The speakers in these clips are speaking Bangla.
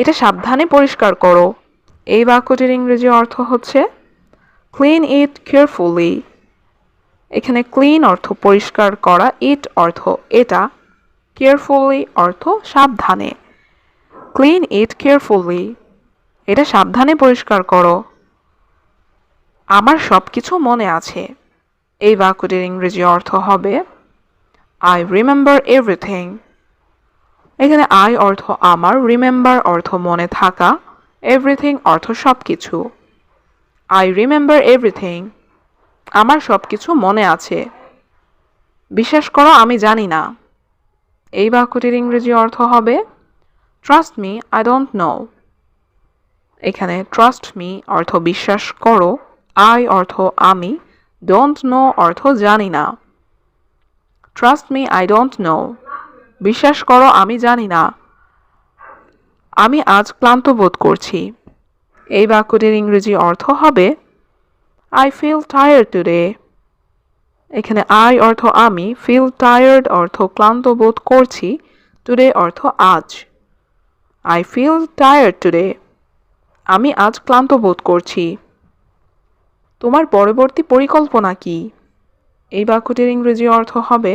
এটা সাবধানে পরিষ্কার করো। এই বাক্যটির ইংরেজি অর্থ হচ্ছে ক্লিন ইট কেয়ারফুলি এখানে ক্লিন অর্থ পরিষ্কার করা ইট অর্থ এটা কেয়ারফুলি অর্থ সাবধানে। ক্লিন ইট কেয়ারফুলি এটা সাবধানে পরিষ্কার করো। আমার সব কিছু মনে আছে। এই বাক্যটির ইংরেজি অর্থ হবে আই রিমেম্বার এভরিথিং এখানে আই অর্থ আমার রিমেম্বার অর্থ মনে থাকা এভরিথিং অর্থ সব কিছু আই রিমেম্বার এভরিথিং আমার সব কিছু মনে আছে। বিশ্বাস করো, আমি জানি না। এই বাক্যটির ইংরেজি অর্থ হবে trust me I don't know এখানে ট্রাস্ট মি অর্থ বিশ্বাস করো আই অর্থ আমি ডোন্ট নো অর্থ জানি না। Trust me I don't know বিশ্বাস করো, আমি জানি না। আমি আজ ক্লান্ত বোধ করছি। এই বাক্যটির ইংরেজি অর্থ হবে আই ফিল টায়ার্ড টুডে এখানে আই অর্থ আমি ফিল টায়ার্ড অর্থ ক্লান্ত বোধ করছি টুডে অর্থ আজ আই ফিল টায়ার্ড টুডে আমি আজ ক্লান্ত বোধ করছি। তোমার পরবর্তী পরিকল্পনা কি? এই বাক্যটির ইংরেজি অর্থ হবে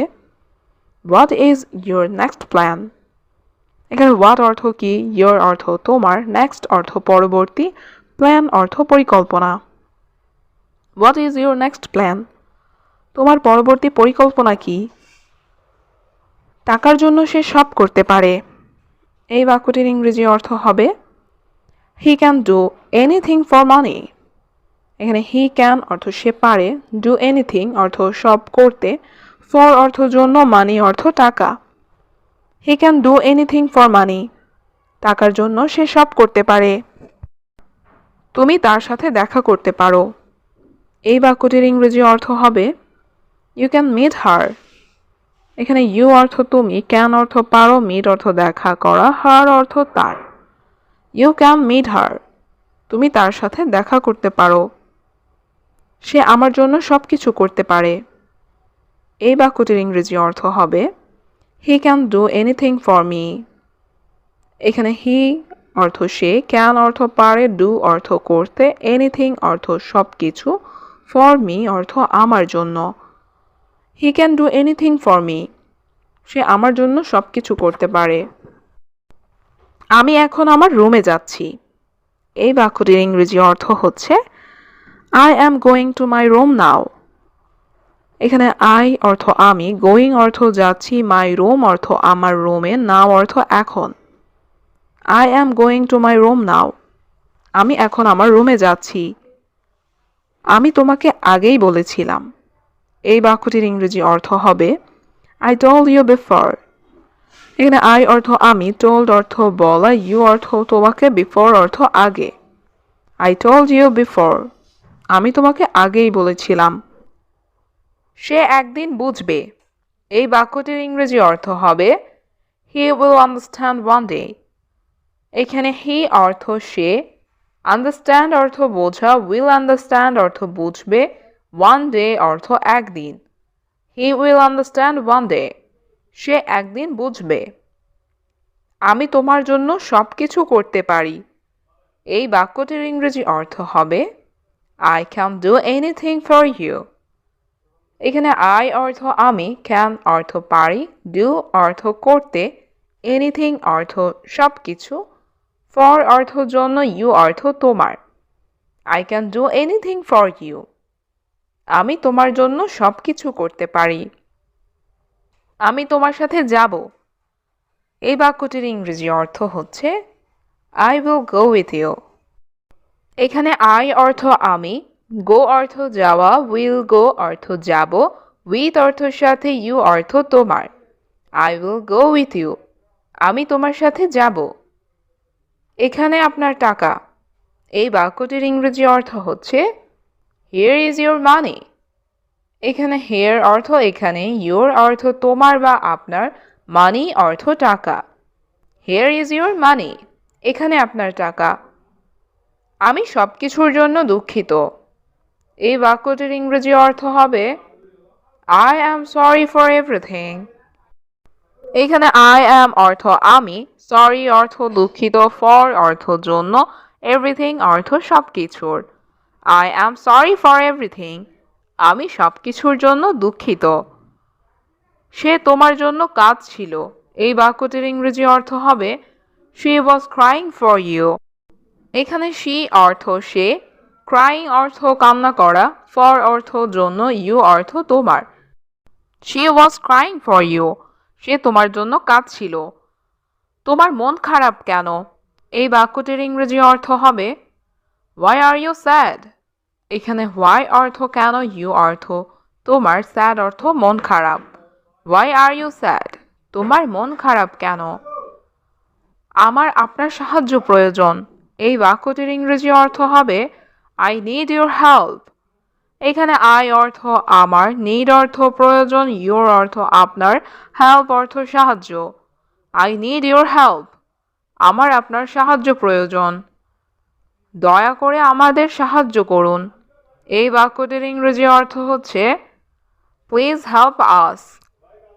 what is your next plan এখানে হোয়াট অর্থ কি ইয়োর অর্থ তোমার নেক্সট অর্থ পরবর্তী প্ল্যান অর্থ পরিকল্পনা। What is your next plan তোমার পরবর্তী পরিকল্পনা কি? টাকার জন্য সে সব করতে পারে। এই বাক্যটির ইংরেজি অর্থ হবে he can do anything for money এখানে হি ক্যান অর্থ সে পারে ডু এনিথিং অর্থ সব করতে। ফর অর্থ জন্য মানি অর্থ টাকা। He can do anything for money টাকার জন্য সে সব করতে পারে। তুমি তার সাথে দেখা করতে পারো। এই বাক্যটির ইংরেজি অর্থ হবে ইউ ক্যান মিট হার এখানে ইউ অর্থ তুমি ক্যান অর্থ পারো মিট অর্থ দেখা করা হার অর্থ তার। ইউ ক্যান মিট হার তুমি তার সাথে দেখা করতে পারো। সে আমার জন্য সব কিছু করতে পারে। এই বাক্যটির ইংরেজি অর্থ হবে he can do anything for me এখানে হি অর্থ সে ক্যান অর্থ পারে ডু অর্থ করতে এনিথিং অর্থ সব কিছু ফর মি অর্থ আমার জন্য। He can do anything for me সে আমার জন্য সব কিছু করতে পারে। আমি এখন আমার রুমে যাচ্ছি। এই বাক্যটির ইংরেজি অর্থ হচ্ছে I am going to my room now এখানে আই অর্থ আমি গোয়িং অর্থ যাচ্ছি মাই রুম অর্থ আমার রুমে নাও অর্থ এখন। I am going to my room now আমি এখন আমার রুমে যাচ্ছি। আমি তোমাকে আগেই বলেছিলাম। এই বাক্যটির ইংরেজি অর্থ হবে আই টোল্ড ইউ বিফোর এখানে আই অর্থ আমি টোল্ড অর্থ বলা ইউ অর্থ তোমাকে বিফোর অর্থ আগে। আই টোল্ড ইউ বিফোর আমি তোমাকে আগেই বলেছিলাম। সে একদিন বুঝবে। এই বাক্যটির ইংরেজি অর্থ হবে he will understand one day এখানে হি অর্থ সে আন্ডারস্ট্যান্ড অর্থ বোঝা উইল আন্ডারস্ট্যান্ড অর্থ বুঝবে ওয়ান ডে অর্থ একদিন। He will understand one day সে একদিন বুঝবে। আমি তোমার জন্য সব কিছু করতে পারি। এই বাক্যটির ইংরেজি অর্থ হবে I can do anything for you এখানে আই অর্থ আমি ক্যান অর্থ পারি ডু অর্থ করতে এনিথিং অর্থ সব কিছু ফর অর্থ জন্য ইউ অর্থ তোমার। I can do anything for you আমি তোমার জন্য সব কিছু করতে পারি। আমি তোমার সাথে যাব। এই বাক্যটির ইংরেজি অর্থ হচ্ছে I will go with you এখানে আই অর্থ আমি গো অর্থ যাওয়া উইল গো অর্থ যাব উইথ অর্থর সাথে ইউ অর্থ তোমার। I will go with you আমি তোমার সাথে যাব। এখানে আপনার টাকা। এই বাক্যটির ইংরেজি অর্থ হচ্ছে হিয়ার ইজ ইউর মানি এখানে হেয়ার অর্থ এখানে ইউর অর্থ তোমার বা আপনার মানি অর্থ টাকা। হেয়ার ইজ ইউর মানি এখানে আপনার টাকা। আমি সব কিছুর জন্য দুঃখিত। এই বাক্যটির ইংরেজি অর্থ হবে I am sorry for everything এখানে আই অ্যাম অর্থ আমি সরি অর্থ দুঃখিত ফর অর্থ জন্য এভরিথিং অর্থ সব কিছুর I am sorry for everything আমি সব কিছুর জন্য দুঃখিত সে তোমার জন্য কাজ ছিল এই বাক্যটির ইংরেজি অর্থ হবে she was crying for you এখানে শি অর্থ সে ক্রাইং অর্থ কান্না করা ফর অর্থ জন্য ইউ অর্থ তোমার। She was crying for you সে তোমার জন্য কাঁদছিল। তোমার মন খারাপ কেন? এই বাক্যটির ইংরেজি অর্থ হবে ওয়াই আর ইউ স্যাড এখানে হোয়াই অর্থ কেন ইউ অর্থ তোমার। স্যাড অর্থ মন খারাপ। ওয়াই আর ইউ স্যাড তোমার মন খারাপ কেন? আমার আপনার সাহায্য প্রয়োজন। এই বাক্যটির ইংরেজি অর্থ হবে আই নিড ইউর হেল্প এখানে আই অর্থ আমার নিড অর্থ প্রয়োজন ইউর অর্থ আপনার হেল্প অর্থ সাহায্য। আই নিড ইউর হেল্প আমার আপনার সাহায্য প্রয়োজন। দয়া করে আমাদের সাহায্য করুন। এই বাক্যটির ইংরেজি অর্থ হচ্ছে প্লিজ হেল্প আস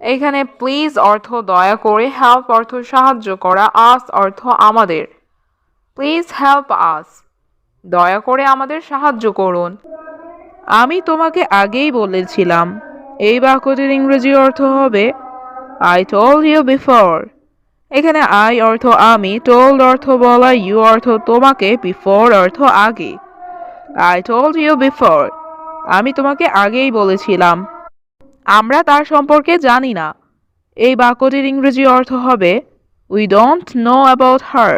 এখানে প্লিজ অর্থ দয়া করে হেল্প অর্থ সাহায্য করা আস অর্থ আমাদের। প্লিজ হেল্প আস দয়া করে আমাদের সাহায্য করুন। আমি তোমাকে আগেই বলেছিলাম, এই বাক্যটির ইংরেজি অর্থ হবে আই টোল্ড ইউ বিফোর এখানে আই অর্থ আমি টোল্ড অর্থ বলা ইউ অর্থ তোমাকে বিফোর অর্থ আগে আই টোল্ড ইউ বিফোর আমি তোমাকে আগেই বলেছিলাম। আমরা তার সম্পর্কে জানি না। এই বাক্যটির ইংরেজি অর্থ হবে we don't know about her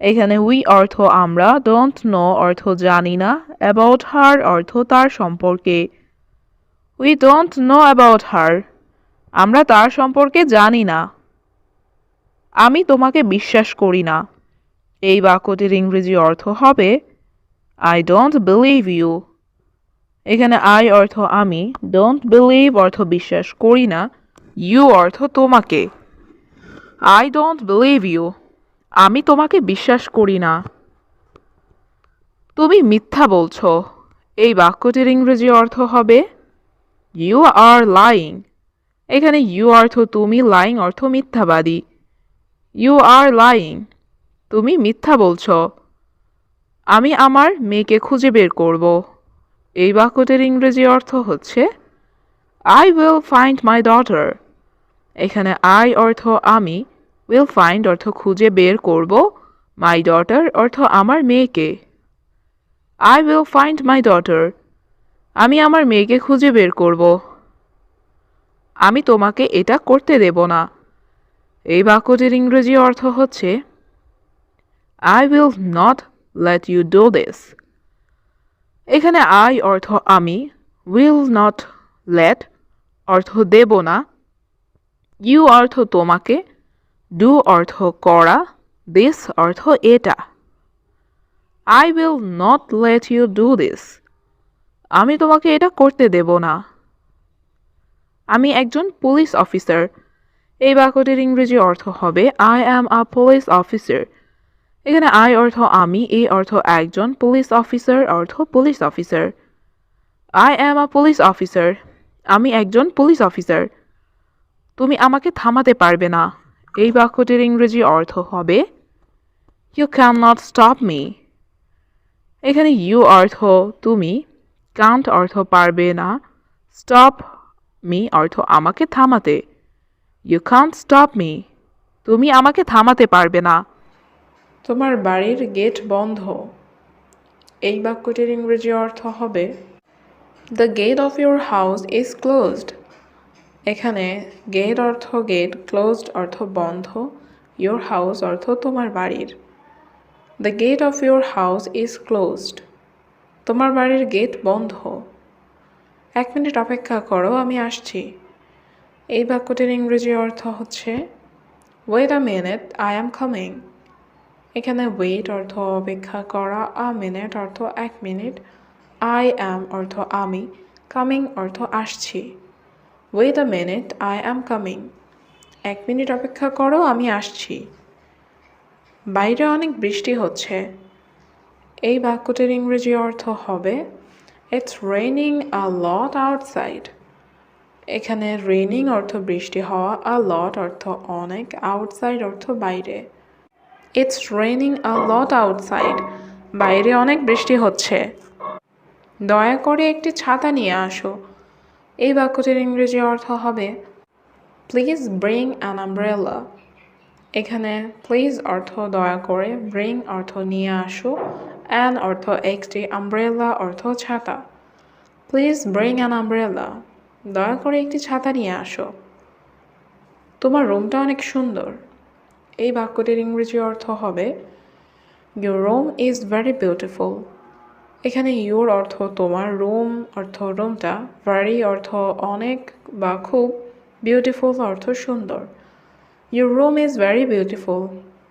এখানে উই অর্থ আমরা ডোন্ট নো অর্থ জানি না অ্যাবাউট হার অর্থ তার সম্পর্কে। We don't know about her আমরা তার সম্পর্কে জানি না। আমি তোমাকে বিশ্বাস করি না। এই বাক্যটির ইংরেজি অর্থ হবে আই ডোন্ট বিলিভ ইউ এখানে আই অর্থ আমি ডোন্ট বিলিভ অর্থ বিশ্বাস করি না ইউ অর্থ তোমাকে। আই ডোন্ট বিলিভ ইউ আমি তোমাকে বিশ্বাস করি না। তুমি মিথ্যা বলছ। এই বাক্যটির ইংরেজি অর্থ হবে ইউ আর লাইং এখানে ইউ অর্থ তুমি লাইং অর্থ মিথ্যাবাদী. ইউ আর লাইং তুমি মিথ্যা বলছ। আমি আমার মেয়েকে খুঁজে বের করব। এই বাক্যটির ইংরেজি অর্থ হচ্ছে I will find my daughter এখানে আই অর্থ আমি উইল ফাইন্ড অর্থ খুঁজে বের করব মাই ডটার অর্থ আমার মেয়েকে। I will find my daughter আমি আমার মেয়েকে খুঁজে বের করব। আমি তোমাকে এটা করতে দেব না। এই বাক্যটির ইংরেজি অর্থ হচ্ছে I will not let you do this এখানে আই অর্থ আমি উইল নট লেট অর্থ দেব না। ইউ অর্থ তোমাকে ডু অর্থ করা দিস অর্থ এটা। I will not let you do this আমি তোমাকে এটা করতে দেব না। আমি একজন পুলিশ অফিসার এই বাক্যটির ইংরেজি অর্থ হবে I am a police officer এখানে আই অর্থ আমি এই অর্থ একজন পুলিশ অফিসার অর্থ police officer I am a police officer আমি একজন পুলিশ অফিসার তুমি আমাকে থামাতে পারবে না। এই বাক্যটির ইংরেজি অর্থ হবে you can not stop me এখানে ইউ অর্থ তুমি কান্ট অর্থ পারবে না স্টপ মি অর্থ আমাকে থামাতে ইউ কান্ট স্টপ মি তুমি আমাকে থামাতে পারবে না তোমার বাড়ির গেট বন্ধ এই বাক্যটির ইংরেজি অর্থ হবে the gate of your house is closed এখানে গেট অর্থ গেট ক্লোজড অর্থ বন্ধ ইউর হাউস অর্থ তোমার বাড়ির। The gate of your house is closed তোমার বাড়ির গেট বন্ধ। এক মিনিট অপেক্ষা করো, আমি আসছি। এই বাক্যটির ইংরেজি অর্থ হচ্ছে wait a minute I am coming এখানে ওয়েট অর্থ অপেক্ষা করা আ মিনিট অর্থ এক মিনিট আই অ্যাম অর্থ আমি কামিং অর্থ আসছি। Wait a minute I am coming এক মিনিট অপেক্ষা করো, আমি আসছি। বাইরে অনেক বৃষ্টি হচ্ছে। এই বাক্যটির ইংরেজি অর্থ হবে it's raining a lot outside এখানে রেনিং অর্থ বৃষ্টি হওয়া আ লট অর্থ অনেক আউটসাইড অর্থ বাইরে। It's raining a lot outside বাইরে অনেক বৃষ্টি হচ্ছে। দয়া করে একটি ছাতা নিয়ে আসো। এই বাক্যটির ইংরেজি অর্থ হবে প্লিজ ব্রিং অ্যান আমব্রেলা এখানে প্লিজ অর্থ দয়া করে ব্রিং অর্থ নিয়ে আসো অ্যান অর্থ একটি আমব্রেলা অর্থ ছাতা। প্লিজ ব্রিং অ্যান আমব্রেলা দয়া করে একটি ছাতা নিয়ে আসো। তোমার রুমটা অনেক সুন্দর। এই বাক্যটির ইংরেজি অর্থ হবে your room is very beautiful এখানে ইউর অর্থ তোমার রুম অর্থ রুমটা, ভেরি অর্থ অনেক বা খুব বিউটিফুল অর্থ সুন্দর। Your room is very beautiful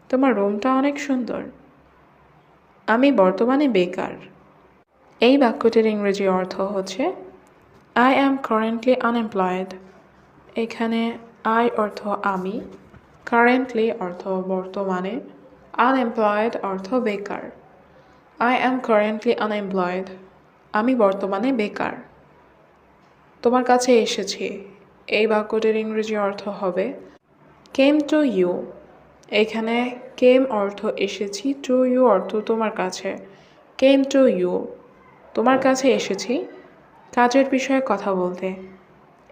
তোমার রুমটা অনেক সুন্দর। আমি বর্তমানে বেকার। এই বাক্যটির ইংরেজি অর্থ হচ্ছে আই অ্যাম কারেন্টলি আনএমপ্লয়েড এখানে আই অর্থ আমি কারেন্টলি অর্থ বর্তমানে আনএমপ্লয়েড অর্থ বেকার। আই অ্যাম কারেন্টলি আনএমপ্লয়েড আমি বর্তমানে বেকার। তোমার কাছে এসেছি। এই বাক্যটির ইংরেজি অর্থ হবে কেম টু ইউ এখানে কেম অর্থ, এসেছি টু ইউ অর্থ তোমার কাছে। কেম টু ইউ তোমার কাছে এসেছি। কাজের বিষয়ে কথা বলতে।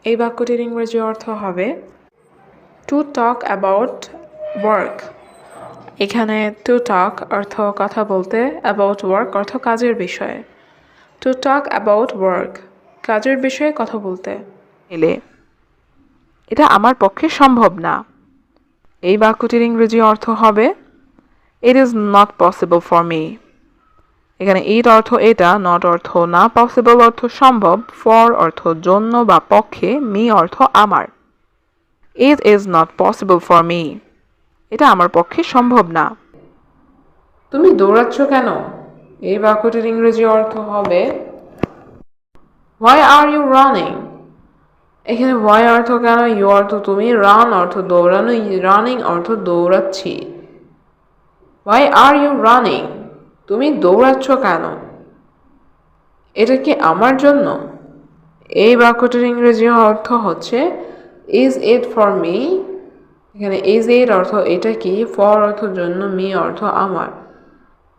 এই বাক্যটির ইংরেজি অর্থ হবে টু টক অ্যাবাউট ওয়ার্ক এখানে টু টক অর্থ কথা বলতে অ্যাবাউট ওয়ার্ক অর্থ কাজের বিষয়ে। টু টক অ্যাবাউট ওয়ার্ক কাজের বিষয়ে কথা বলতে। এলে, এটা আমার পক্ষে সম্ভব না। এই বাক্যটির ইংরেজি অর্থ হবে it is not possible for me এখানে ইট অর্থ এটা নট অর্থ না পসিবল অর্থ সম্ভব ফর অর্থ জন্য বা পক্ষে মি অর্থ আমার। It is not possible for me এটা আমার পক্ষে সম্ভব না। তুমি দৌড়াচ্ছ কেন? এই বাক্যটির ইংরেজি অর্থ হবে হোয়াই আর ইউ রানিং এখানে হোয়াই অর্থ কেন? ইউ অর্থ তুমি রান অর্থ দৌড়ানো রানিং অর্থ দৌড়াচ্ছি। হোয়াই আর ইউ রানিং তুমি দৌড়াচ্ছ কেন? এটা কি আমার জন্য? এই বাক্যটির ইংরেজি অর্থ হচ্ছে ইজ ইট ফর মি এখানে এজ ইট অর্থ এটা কি? ফর অর্থ জন্য মি অর্থ আমার।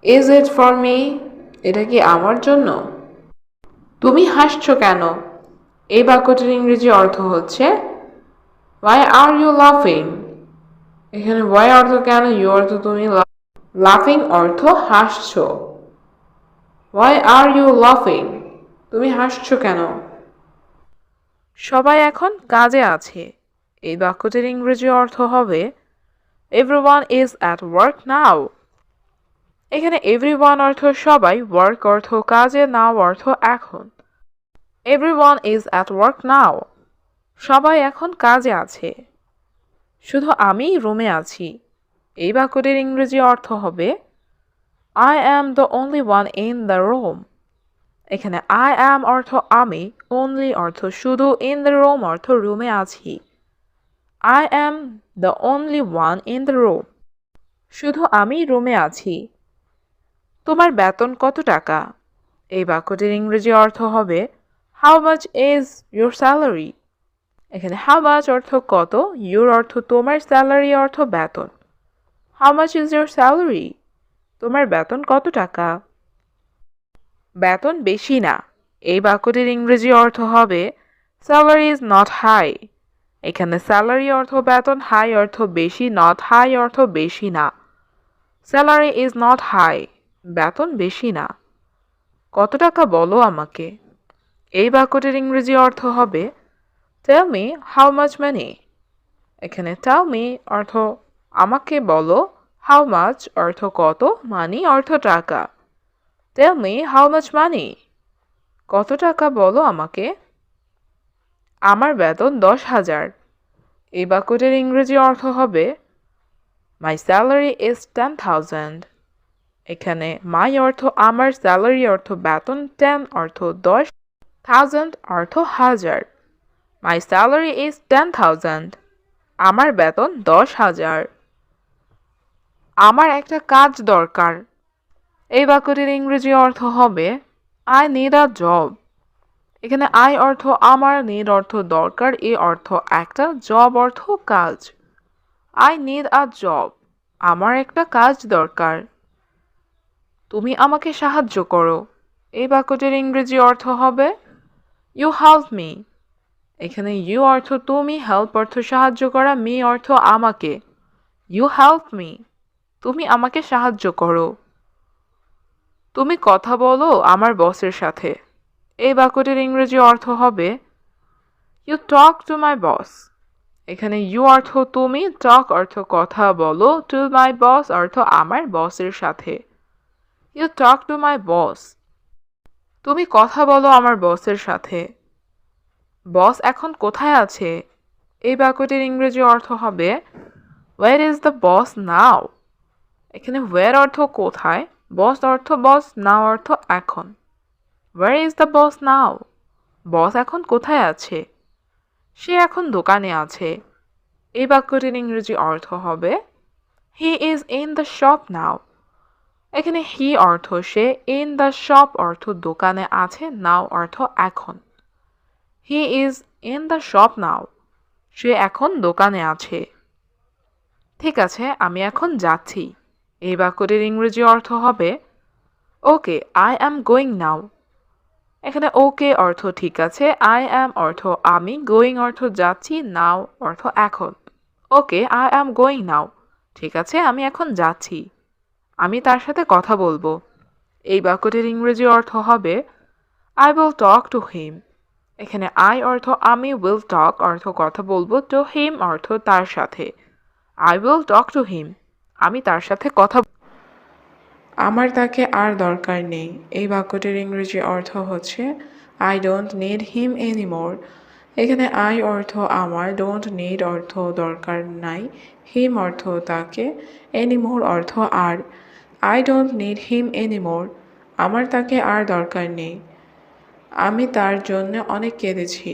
এজ ইট ফর মি, এটা কি আমার জন্য? তুমি হাসছো কেন? এই বাক্যটির ইংরেজি অর্থ হচ্ছে ওয়াই আর ইউ লাফিং এখানে ওয়াই অর্থ কেন? ইউ অর্থ তুমি লাফিং অর্থ হাসছো। ওয়াই আর ইউ লাফিং তুমি হাসছো কেন? সবাই এখন কাজে আছে। এই বাক্যটির ইংরেজি অর্থ হবে everyone is at work now এখানে এভরিওয়ান অর্থ সবাই ওয়ার্ক অর্থ কাজে নাও অর্থ এখন। Everyone is at work now সবাই এখন কাজে আছে। শুধু আমিই রুমে আছি। এই বাক্যটির ইংরেজি অর্থ হবে I am the only one in the room এখানে আই অ্যাম অর্থ আমি অনলি অর্থ শুধু ইন দ্য রুম অর্থ রুমে আছি। I am the only one in the room শুধু আমি রুমে আছি। তোমার বেতন কত টাকা? এই বাক্যটির ইংরেজি অর্থ হবে how much is your salary এখানে হাউ মাচ অর্থ কত? ইউর অর্থ তোমার স্যালারি অর্থ বেতন। How much is your salary তোমার বেতন কত টাকা? বেতন বেশি না। এই বাক্যটির ইংরেজি অর্থ হবে স্যালারি ইজ নট হাই এখানে স্যালারি অর্থ বেতন, হাই অর্থ বেশি নট হাই অর্থ বেশি না। স্যালারি ইজ নট হাই বেতন বেশি না। কত টাকা বলো আমাকে? এই বাক্যটির ইংরেজি অর্থ হবে tell me how much money এখানে টেল মি অর্থ আমাকে বলো হাউ মাচ অর্থ কত মানি অর্থ টাকা। Tell me how much money কত টাকা বলো আমাকে? আমার বেতন দশ হাজার। এই বাক্যটির ইংরেজি অর্থ হবে my salary is ten thousand এখানে মাই অর্থ, আমার স্যালারি অর্থ বেতন টেন অর্থ দশ থাউজেন্ড অর্থ হাজার। My salary is ten thousand আমার বেতন দশ হাজার। আমার একটা কাজ দরকার। এই বাক্যটির ইংরেজি অর্থ হবে আই নিড আ জব এখানে আই অর্থ আমার নিড অর্থ দরকার, এ অর্থ একটা জব অর্থ কাজ। আই নিড আ জব আমার একটা কাজ দরকার। তুমি আমাকে সাহায্য করো। এই বাক্যটির ইংরেজি অর্থ হবে ইউ হেল্প মি এখানে ইউ অর্থ তুমি হেল্প অর্থ সাহায্য করা মি অর্থ আমাকে। ইউ হেল্প মি তুমি আমাকে সাহায্য করো। তুমি কথা বলো আমার বসের সাথে। এই বাক্যটির ইংরেজি অর্থ হবে ইউ টক টু মাই বস এখানে ইউ অর্থ তুমি টক অর্থ কথা বলো টু মাই বস অর্থ আমার বসের সাথে ইউ টক টু মাই বস তুমি কথা বলো আমার বসের সাথে বস এখন কোথায় আছে? এই বাক্যটির ইংরেজি অর্থ হবে where is the boss now এখানে ওয়ার অর্থ কোথায় বস অর্থ বস নাও অর্থ এখন where is the boss now boss এখন কোথায় আছে? সে এখন দোকানে আছে। এই বাক্যটির ইংরেজি অর্থ হবে he is in the shop now এখানে হি অর্থ সে ইন দ্য শপ অর্থ দোকানে আছে নাও অর্থ এখন। He is in the shop now সে এখন দোকানে আছে। ঠিক আছে, আমি এখন যাচ্ছি। এই বাক্যটির ইংরেজি অর্থ হবে okay I am going now এখানে ওকে অর্থ ঠিক আছে আই অ্যাম অর্থ আমি গোয়িং অর্থ যাচ্ছি নাও অর্থ এখন। Okay I am going now ঠিক আছে, আমি এখন যাচ্ছি। আমি তার সাথে কথা বলব। এই বাক্যটির ইংরেজি অর্থ হবে I will talk to him এখানে আই অর্থ আমি উইল টক অর্থ কথা বলব টু হিম অর্থ তার সাথে। I will talk to him আমি তার সাথে কথা আমার তাকে আর দরকার নেই। এই বাক্যটির ইংরেজি অর্থ হচ্ছে I don't need him anymore এখানে আই অর্থ আমার ডোন্ট নিড অর্থ দরকার নাই হিম অর্থ তাকে এনিমোর অর্থ আর I don't need him anymore আমার তাকে আর দরকার নেই। আমি তার জন্য অনেক কেঁদেছি।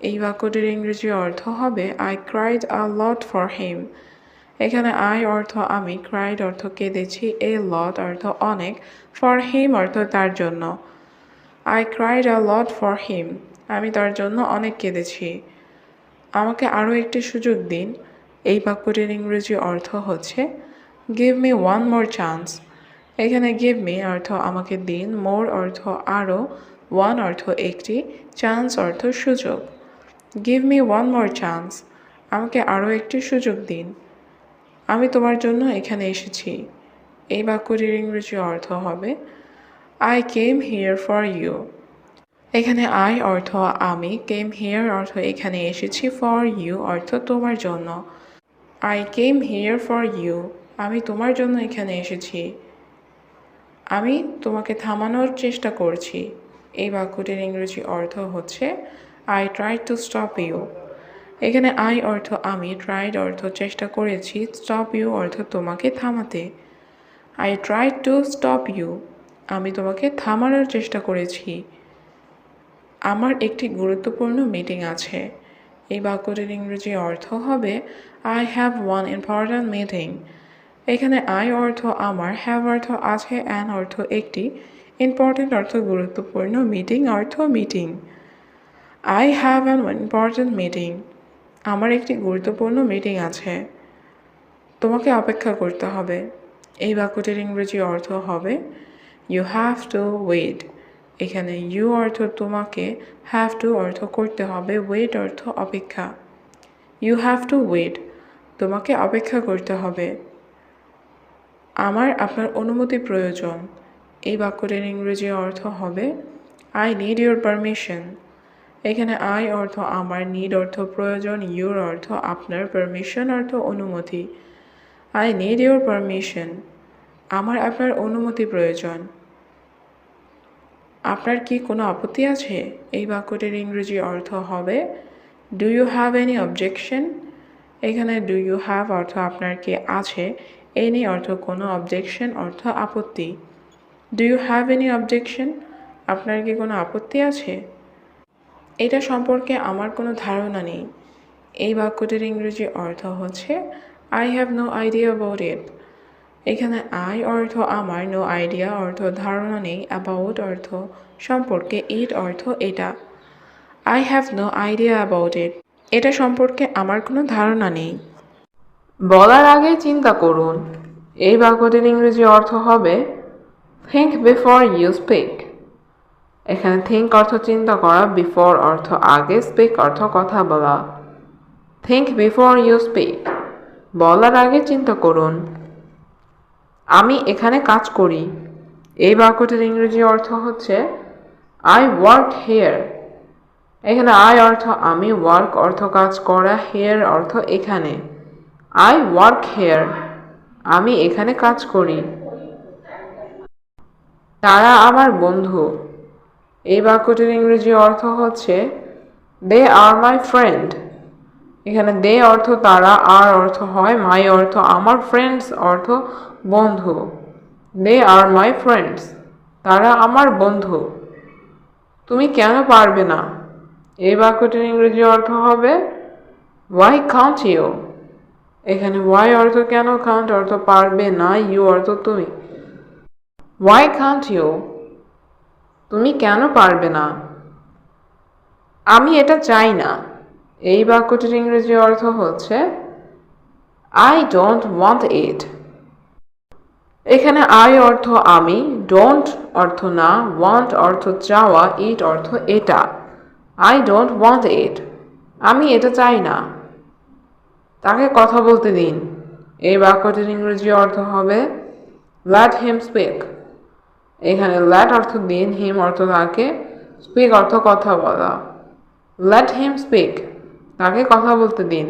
এই বাক্যটির ইংরেজি অর্থ হবে I cried a lot for him এখানে আই অর্থ আমি, ক্রাইড অর্থ কেঁদেছি, এ লট অর্থ অনেক, ফর হিম অর্থ তার জন্য। I cried a lot for him, আমি তার জন্য অনেক কেঁদেছি। আমাকে আরও একটি সুযোগ দিন। এই বাক্যটির ইংরেজি অর্থ হচ্ছে give me one more chance এখানে গিভ মি অর্থ আমাকে দিন মোর অর্থ আরও ওয়ান অর্থ একটি চান্স অর্থ সুযোগ। Give me one more chance আমাকে আরও একটি সুযোগ দিন। আমি তোমার জন্য এখানে এসেছি। এই বাক্যটির ইংরেজি অর্থ হবে I came here for you এখানে আই অর্থ আমি কেম হিয়ার অর্থ এখানে এসেছি ফর ইউ অর্থ তোমার জন্য। I came here for you আমি তোমার জন্য এখানে এসেছি। আমি তোমাকে থামানোর চেষ্টা করছি। এই বাক্যটির ইংরেজি অর্থ হচ্ছে I try to stop you এখানে আই অর্থ আমি ট্রাইড অর্থ চেষ্টা করেছি স্টপ ইউ অর্থ তোমাকে থামাতে। I try to stop you আমি তোমাকে থামানোর চেষ্টা করেছি। আমার একটি গুরুত্বপূর্ণ মিটিং আছে। এই বাক্যটির ইংরেজি অর্থ হবে I have one important meeting এখানে আই অর্থ আমার হ্যাভ অর্থ আছে অ্যান অর্থ একটি ইম্পর্ট্যান্ট অর্থ গুরুত্বপূর্ণ মিটিং অর্থ meeting I have an important meeting আমার একটি গুরুত্বপূর্ণ মিটিং আছে। তোমাকে অপেক্ষা করতে হবে। এই বাক্যটির ইংরেজি অর্থ হবে ইউ হ্যাভ টু ওয়েট এখানে ইউ অর্থ তোমাকে হ্যাভ টু অর্থ করতে হবে ওয়েট অর্থ অপেক্ষা। ইউ হ্যাভ টু ওয়েট তোমাকে অপেক্ষা করতে হবে। আমার আপনার অনুমতি প্রয়োজন। এই বাক্যটির ইংরেজি অর্থ হবে আই নিড ইউর পারমিশন এখানে আই অর্থ আমার নিড অর্থ প্রয়োজন ইউর অর্থ আপনার পারমিশন অর্থ অনুমতি। আই নিড ইউর পারমিশন আমার আপনার অনুমতি প্রয়োজন। আপনার কি কোনো আপত্তি আছে? এই বাক্যটির ইংরেজি অর্থ হবে do you have any objection এখানে ডু ইউ হ্যাভ অর্থ আপনার কি আছে? এনি অর্থ কোনো অবজেকশন অর্থ আপত্তি। Do you have any objection আপনার কি কোনো আপত্তি আছে? এটা সম্পর্কে আমার কোনো ধারণা নেই। এই বাক্যটির ইংরেজি অর্থ হচ্ছে I have no idea about it এখানে আই অর্থ আমার নো আইডিয়া অর্থ ধারণা নেই অ্যাবাউট অর্থ সম্পর্কে ইট অর্থ এটা। I have no idea about it এটা সম্পর্কে আমার কোনো ধারণা নেই। বলার আগে চিন্তা করুন, এই বাক্যটির ইংরেজি অর্থ হবে থিঙ্ক বিফোর ইউ স্পিক এখানে থিঙ্ক অর্থ চিন্তা করা বিফোর অর্থ আগে স্পিক অর্থ কথা বলা। থিঙ্ক বিফোর ইউ স্পিক বলার আগে চিন্তা করুন। আমি এখানে কাজ করি। এই বাক্যটির ইংরেজি অর্থ হচ্ছে আই ওয়ার্ক হেয়ার এখানে আই অর্থ আমি ওয়ার্ক অর্থ কাজ করা হেয়ার অর্থ এখানে। আই ওয়ার্ক হেয়ার আমি এখানে কাজ করি। তারা আমার বন্ধু। এই বাক্যটির ইংরেজি অর্থ হচ্ছে দে আর মাই ফ্রেন্ড এখানে দে অর্থ তারা আর অর্থ হয় মাই অর্থ আমার ফ্রেন্ডস অর্থ বন্ধু। দে আর মাই ফ্রেন্ডস তারা আমার বন্ধু। তুমি কেন পারবে না? এই বাক্যটির ইংরেজি অর্থ হবে ওয়াই কাউন্ট ইউ এখানে ওয়াই অর্থ কেন কাউন্ট অর্থ পারবে না ইউ অর্থ তুমি। ওয়াই কাউন্ট ইউ তুমি কেন পারবে না? আমি এটা চাই না। এই বাক্যটির ইংরেজি অর্থ হচ্ছে আই ডোন্ট ওয়ান্ট ইট এখানে আই অর্থ আমি ডোন্ট অর্থ না ওয়ান্ট অর্থ চাওয়া ইট অর্থ এটা আই ডোন্ট ওয়ান্ট ইট আমি এটা চাই না তাকে কথা বলতে দিন এই বাক্যটির ইংরেজি অর্থ হবে ল্যাট হিম স্পিক এখানে ল্যাট অর্থ দিন হিম অর্থ তাকে স্পিক অর্থ কথা বলা। ল্যাট হিম স্পিক তাকে কথা বলতে দিন